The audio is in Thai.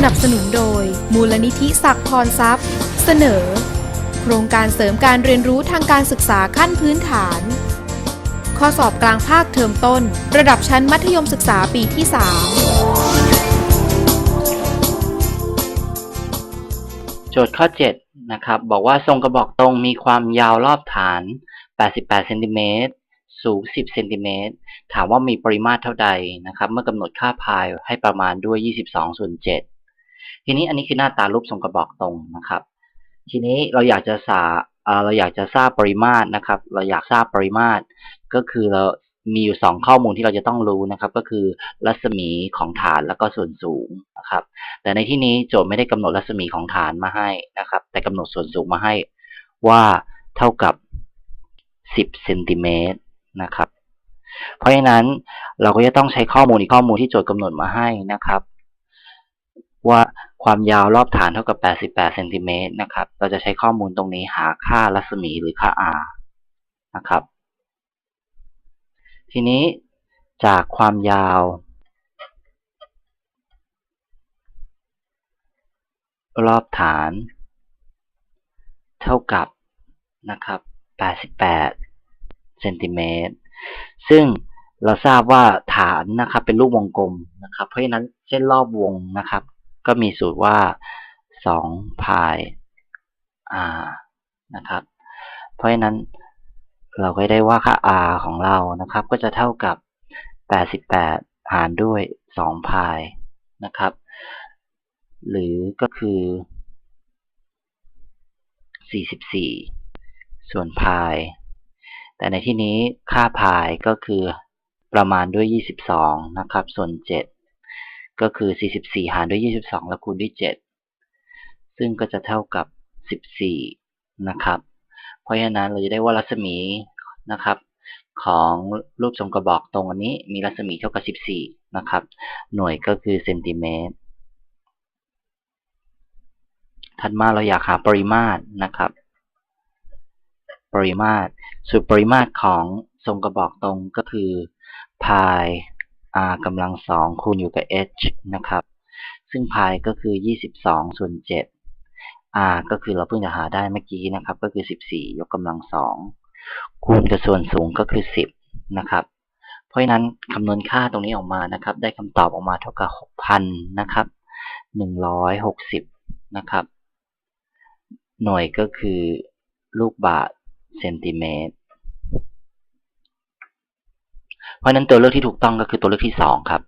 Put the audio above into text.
สนับสนุนโดย มูลนิธิศักดิ์พรทรัพย์ เสนอ โครงการเสริมการเรียนรู้ทางการศึกษาขั้นพื้นฐาน ข้อสอบกลางภาคเทอมต้น ระดับชั้นมัธยมศึกษาปีที่ 3 โจทย์ข้อ 7 นะครับ บอกว่าทรงกระบอกตรงมีความยาวรอบฐาน 88 เซนติเมตรสูง 10 เซนติเมตร ถามว่ามีปริมาตรเท่าใดนะครับ เมื่อกำหนดค่าพายให้ประมาณด้วย 22 ส่วน 7 ทีนี้อันนี้คือหน้าตารูปทรงกระบอกตรงนะครับ ทีนี้เราอยากจะสาเอ่อเราอยากจะทราบปริมาตรนะครับ เราอยากทราบปริมาตร ก็คือเรามีอยู่ 2 ข้อมูลที่เราจะต้องรู้นะครับ ก็คือรัศมีของฐานแล้วก็ส่วนสูงนะครับ แต่ในที่นี้โจทย์ไม่ได้กำหนดรัศมีของฐานมาให้นะครับ แต่กำหนดส่วนสูงมาให้ว่าเท่ากับ 10เซนติเมตรนะครับ เพราะฉะนั้นเราก็จะต้องใช้ข้อมูลอีกข้อมูลที่โจทย์กำหนดมาให้นะครับ ว่า ความยาวรอบฐานเท่ากับ 88เซนติเมตรนะครับ เราจะใช้ข้อมูลตรงนี้หาค่ารัศมีหรือค่า r นะครับ ทีนี้จากความยาว รอบฐาน เท่ากับนะครับ 88เซนติเมตร ซึ่งเราทราบว่าฐานนะครับเป็นรูปวงกลมนะครับ เพราะฉะนั้นเส้นรอบวงนะครับ ก็มีสูตรว่า2พาย r นะครับ เพราะฉะนั้นเราก็ได้ว่าค่า r ของเรานะครับ ก็จะเท่ากับ 88 หารด้วย2พายนะครับ หรือก็คือ 44 ส่วนพายแต่ในที่นี้ค่าพายก็คือประมาณด้วย 22 นะครับ ส่วน 7 ก็คือ 44 หารด้วย 22 แล้วคูณด้วย 7 ซึ่งก็จะเท่ากับ 14 นะครับ เพราะฉะนั้นเราจะได้ว่ารัศมีนะครับ ของรูปทรงกระบอกตรงอันนี้มีรัศมีเท่ากับ 14 นะครับ หน่วยก็คือเซนติเมตร ถัดมาเราอยากหาปริมาตรนะครับ ปริมาตร สูตรปริมาตรของทรงกระบอกตรงก็คือพาย r กำลังสองคูณอยู่กับ h นะครับ ซึ่งพายก็คือ 22 ส่วน 7 r ก็คือเราเพิ่งจะหาได้เมื่อกี้นะครับ ก็คือ 14 ยกกำลังสองคูณกับส่วนสูงก็คือ 10 นะครับ เพราะฉะนั้นคำนวณค่าตรงนี้ออกมานะครับ ได้คำตอบออกมาเท่ากับ 6,000 นะครับ 160 นะครับ หน่วยก็คือลูกบาศก์เซนติเมตร เพราะนั้นตัวเลือกที่ถูกต้องก็คือตัวเลือกที่สองครับ